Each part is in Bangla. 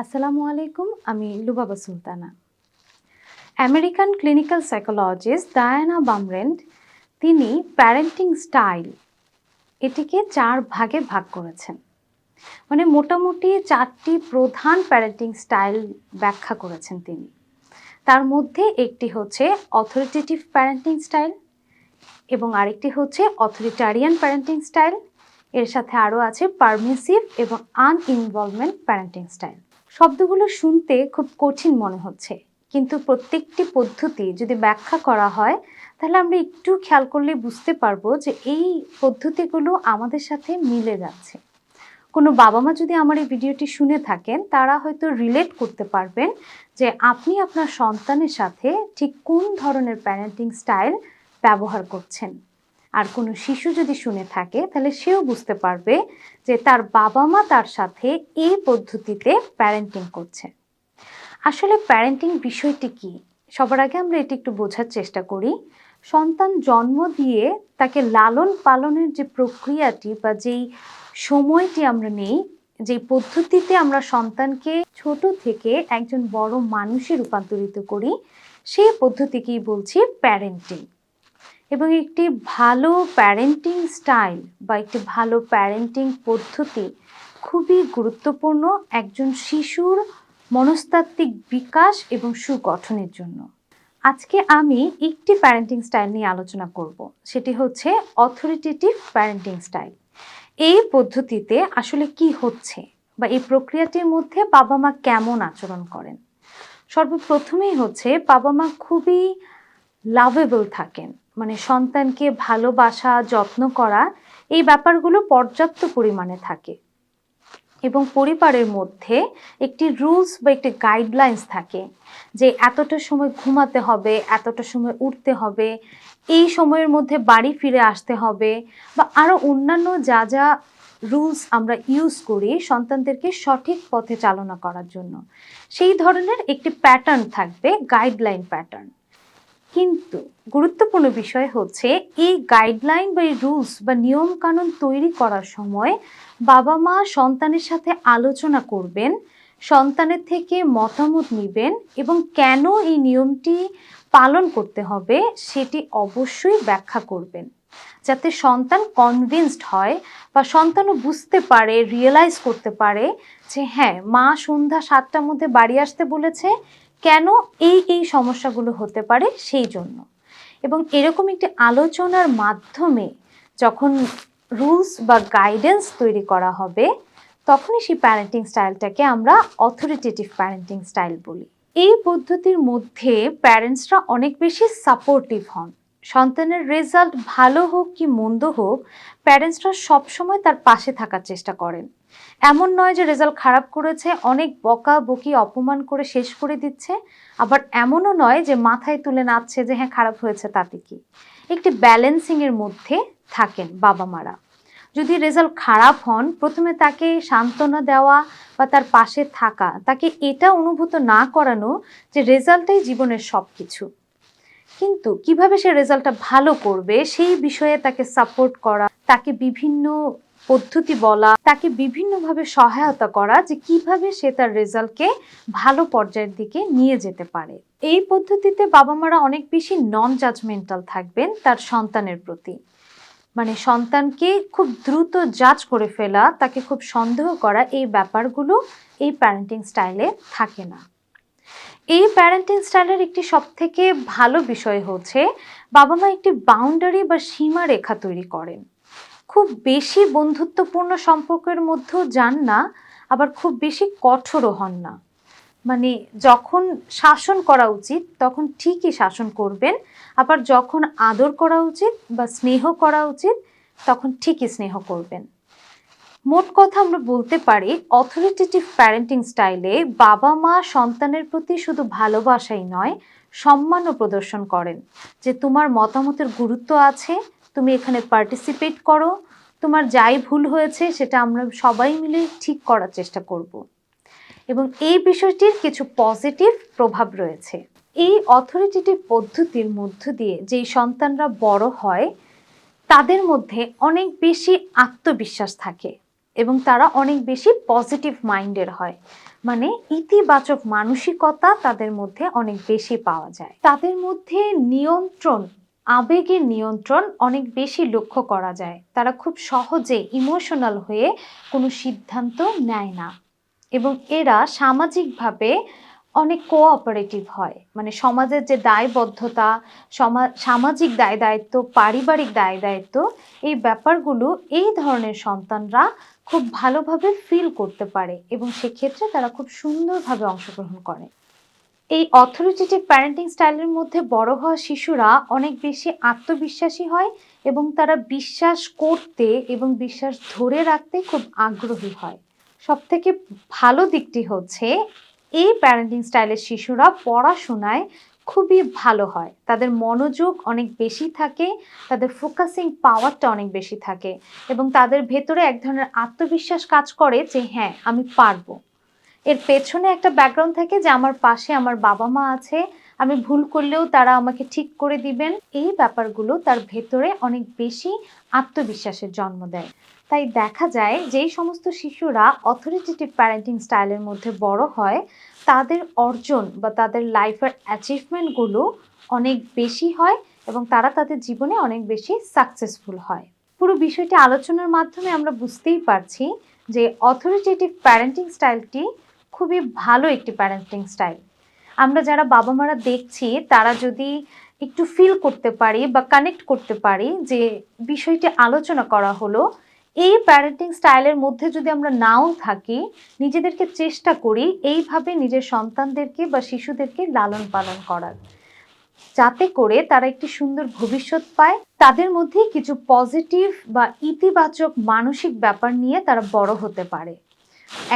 আসসালামু আলাইকুম, আমি Lubaba Sultana. American clinical psychologist Diana Baumrind, তিনি প্যারেন্টিং স্টাইল এটিকে চার ভাগে ভাগ করেছেন। মানে মোটামুটি চারটি প্রধান প্যারেন্টিং স্টাইল ব্যাখ্যা করেছেন তিনি। তার মধ্যে একটি হচ্ছে অথরিটেটিভ প্যারেন্টিং স্টাইল এবং আরেকটি হচ্ছে অথরিটারিয়ান প্যারেন্টিং স্টাইল। এর সাথে আরও আছে পারমিসিভ এবং আনইনভলভমেন্ট প্যারেন্টিং স্টাইল। শব্দগুলো শুনতে খুব কঠিন মনে হচ্ছে। কিন্তু প্রত্যেকটি পদ্ধতি যদি ব্যাখ্যা করা হয়, তাহলে আমরা একটু খেয়াল করলে বুঝতে পারব যে এই পদ্ধতিগুলো আমাদের সাথে মিলে যাচ্ছে। কোনো বাবা মা যদি আমার এই ভিডিওটি শুনে থাকেন, তারা হয়তো রিলেট করতে পারবেন যে আপনি আপনার সন্তানের সাথে ঠিক কোন ধরনের প্যারেন্টিং স্টাইল ব্যবহার করছেন। আর কোনো শিশু যদি শুনে থাকে, তাহলে সেও বুঝতে পারবে যে তার বাবা মা তার সাথে এই পদ্ধতিতে প্যারেন্টিং করছে। আসলে প্যারেন্টিং বিষয়টি কি? সবার আগে আমরা এটি একটু বোঝার চেষ্টা করি। সন্তান জন্ম দিয়ে তাকে লালন পালনের যে প্রক্রিয়াটি বা যেই সময়টি আমরা নেই যে পদ্ধতিতে আমরা সন্তানকে ছোট থেকে একজন বড় মানুষে রূপান্তরিত করি, সেই পদ্ধতিকেই বলছি প্যারেন্টিং এবং একটি ভালো প্যারেন্টিং স্টাইল বা একটি ভালো প্যারেন্টিং পদ্ধতি খুবই গুরুত্বপূর্ণ একজন শিশুর মনস্তাত্ত্বিক বিকাশ এবং সুগঠনের জন্য। আজকে আমি একটি প্যারেন্টিং স্টাইল নিয়ে আলোচনা করব, সেটি হচ্ছে অথরিটেটিভ প্যারেন্টিং স্টাইল এই পদ্ধতিতে আসলে কি হচ্ছে বা এই প্রক্রিয়াটির মধ্যে বাবা মা কেমন আচরণ করেন? সর্বপ্রথমেই হচ্ছে বাবা মা খুবই লাভেবল থাকেন। মানে সন্তানকে ভালোবাসা, যত্ন করা, এই ব্যাপারগুলো পর্যাপ্ত পরিমাণে থাকে। এবং পরিবারের মধ্যে একটি রুলস বা একটি গাইডলাইন্স থাকে যে এতটা সময় ঘুমাতে হবে, এতটা সময় উঠতে হবে, এই সময়ের মধ্যে বাড়ি ফিরে আসতে হবে বা আরও অন্যান্য যা যা রুলস আমরা ইউজ করি সন্তানদেরকে সঠিক পথে চালনা করার জন্য। সেই ধরনের একটি প্যাটার্ন থাকবে, গাইডলাইন প্যাটার্ন। কিন্তু গুরুত্বপূর্ণ বিষয় হচ্ছে, এই গাইডলাইন বা এই রুলস বা নিয়ম কানুন তৈরি করার সময় বাবা মা সন্তানের সাথে আলোচনা করবেন, সন্তানের থেকে মতামত নেবেন এবং কেন এই নিয়মটি পালন করতে হবে সেটি অবশ্যই ব্যাখ্যা করবেন। যাতে সন্তান কনভিন্সড হয় বা সন্তানও বুঝতে পারে রিয়েলাইজ করতে পারে যে হ্যাঁ মা সন্ধ্যা সাতটার মধ্যে বাড়ি আসতে বলেছে কেন এই এই সমস্যাগুলো হতে পারে সেই জন্য। এবং এরকম একটি আলোচনার মাধ্যমে যখন রুলস বা গাইডেন্স তৈরি করা হবে, তখনই সেই প্যারেন্টিং স্টাইলটাকে আমরা অথরিটেটিভ প্যারেন্টিং স্টাইল বলি। এই পদ্ধতির মধ্যে প্যারেন্টসরা অনেক বেশি সাপোর্টিভ হন। সন্তানের রেজাল্ট ভালো হোক কি মন্দ হোক প্যারেন্টসরা সবসময় তার পাশে থাকার চেষ্টা করেন। এমন নয় যে রেজাল্ট খারাপ করেছে, অনেক বকা বকি অপমান করে শেষ করে দিচ্ছে, আবার এমনও নয় যে মাথায় তুলে নাচছে যে হ্যাঁ খারাপ হয়েছে তাতে কি। একটি ব্যালেন্সিংয়ের মধ্যে থাকেন বাবা মারা যদি রেজাল্ট খারাপ হন, প্রথমে তাকে সান্ত্বনা দেওয়া বা তার পাশে থাকা, তাকে এটা অনুভূত না করানো যে রেজাল্টটাই জীবনের সব কিছু কিন্তু কীভাবে সে রেজাল্টটা ভালো করবে, সেই বিষয়ে তাকে সাপোর্ট করা, তাকে বিভিন্ন পদ্ধতি বলা, তাকে বিভিন্নভাবে সহায়তা করা যে কীভাবে সে তার রেজাল্টকে ভালো পর্যায়ের দিকে নিয়ে যেতে পারে। এই পদ্ধতিতে বাবা মারা অনেক বেশি নন জাজমেন্টাল থাকবেন তার সন্তানের প্রতি। মানে সন্তানকে খুব দ্রুত জাজ করে ফেলা, তাকে খুব সন্দেহ করা, এই ব্যাপারগুলো এই প্যারেন্টিং স্টাইলে থাকে না। এই প্যারেন্টিং স্টাইলের একটি সবথেকে ভালো বিষয় হচ্ছে বাবা মা একটি বাউন্ডারি বা সীমা রেখা তৈরি করেন। খুব বেশি বন্ধুত্বপূর্ণ সম্পর্কের মধ্যেও যান না, আবার খুব বেশি কঠোরও হন না। মানে যখন শাসন করা উচিত, তখন ঠিকই শাসন করবেন, আবার যখন আদর করা উচিত বা স্নেহ করা উচিত, তখন ঠিকই স্নেহ করবেন। মোট কথা আমরা বলতে পারি অথরিটেটিভ প্যারেন্টিং স্টাইলে বাবা মা সন্তানের প্রতি শুধু ভালোবাসাই নয়, সম্মানও প্রদর্শন করেন। যে তোমার মতামতের গুরুত্ব আছে, তুমি এখানে পার্টিসিপেট করো, তোমার যাই ভুল হয়েছে সেটা আমরা সবাই মিলে ঠিক করার চেষ্টা করব। এবং এই বিষয়টির কিছু পজিটিভ প্রভাব রয়েছে। এই অথরিটেটিভ পদ্ধতির মধ্য দিয়ে যেই সন্তানরা বড় হয়, তাদের মধ্যে অনেক বেশি আত্মবিশ্বাস থাকে। এবং তারা অনেক বেশি পজিটিভ মাইন্ডের হয়। মানে ইতিবাচক মানসিকতা তাদের মধ্যে অনেক বেশি পাওয়া যায়। তাদের মধ্যে নিয়ন্ত্রণ, আবেগের নিয়ন্ত্রণ অনেক বেশি লক্ষ্য করা যায়। তারা খুব সহজে ইমোশনাল হয়ে কোনো সিদ্ধান্ত নেয় না। এবং এরা সামাজিকভাবে অনেক কোঅপারেটিভ হয়। মানে সমাজের যে দায়বদ্ধতা, সমা- সামাজিক দায় দায়িত্ব পারিবারিক দায় দায়িত্ব এই ব্যাপারগুলো এই ধরনের সন্তানরা খুব ভালোভাবে ফিল করতে পারে এবং সেক্ষেত্রে তারা খুব সুন্দরভাবে অংশগ্রহণ করে। এই অথরিটেটিভ প্যারেন্টিং স্টাইলের মধ্যে বড় হওয়া শিশুরা অনেক বেশি আত্মবিশ্বাসী হয় এবং তারা বিশ্বাস করতে এবং বিশ্বাস ধরে রাখতে খুব আগ্রহী হয়। সব থেকে ভালো দিকটি হচ্ছে, এই প্যারেন্টিং স্টাইলের শিশুরা পড়াশোনায় খুবই ভালো হয়। তাদের মনোযোগ অনেক বেশি থাকে, তাদের ফোকাসিং পাওয়ারটা অনেক বেশি থাকে এবং তাদের ভেতরে এক ধরনের আত্মবিশ্বাস কাজ করে যে হ্যাঁ আমি পারব। এর পেছনে একটা ব্যাকগ্রাউন্ড থাকে যে, আমার পাশে আমার বাবা মা আছে আমি ভুল করলেও তারা আমাকে ঠিক করে দিবেন। এই ব্যাপারগুলো তার ভেতরে অনেক বেশি আত্মবিশ্বাসের জন্ম দেয়। তাই দেখা যায় যেই সমস্ত শিশুরা অথরিটেটিভ প্যারেন্টিং স্টাইলের মধ্যে বড় হয়, তাদের অর্জন বা তাদের লাইফের অ্যাচিভমেন্টগুলো অনেক বেশি হয় এবং তারা তাদের জীবনে অনেক বেশি সাকসেসফুল হয়। পুরো বিষয়টি আলোচনার মাধ্যমে আমরা বুঝতেই পারছি যে অথরিটেটিভ প্যারেন্টিং স্টাইলটি খুবই ভালো একটি প্যারেন্টিং স্টাইল আমরা যারা বাবা মারা দেখছি, তারা যদি একটু ফিল করতে পারি বা কানেক্ট করতে পারি যে বিষয়টি আলোচনা করা হলো, এই প্যারেন্টিং স্টাইলের মধ্যে যদি আমরা নাও থাকি, নিজেদেরকে চেষ্টা করি এইভাবে নিজের সন্তানদেরকে বা শিশুদেরকে লালন পালন করার। যাতে করে তারা একটি সুন্দর ভবিষ্যৎ পায়। তাদের মধ্যে কিছু পজিটিভ বা ইতিবাচক মানসিক ব্যাপার নিয়ে তারা বড় হতে পারে।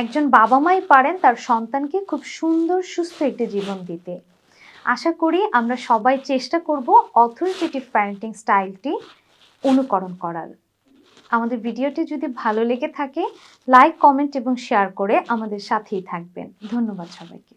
একজন বাবা মাই পারেন তার সন্তানকে খুব সুন্দর, সুস্থ একটি জীবন দিতে। আশা করি আমরা সবাই চেষ্টা করব অথরিটেটিভ প্যারেন্টিং স্টাইলটি অনুকরণ করার। আমাদের ভিডিওটি যদি ভালো লেগে থাকে লাইক কমেন্ট এবং শেয়ার করে আমাদের সাথেই থাকবেন। ধন্যবাদ সবাইকে।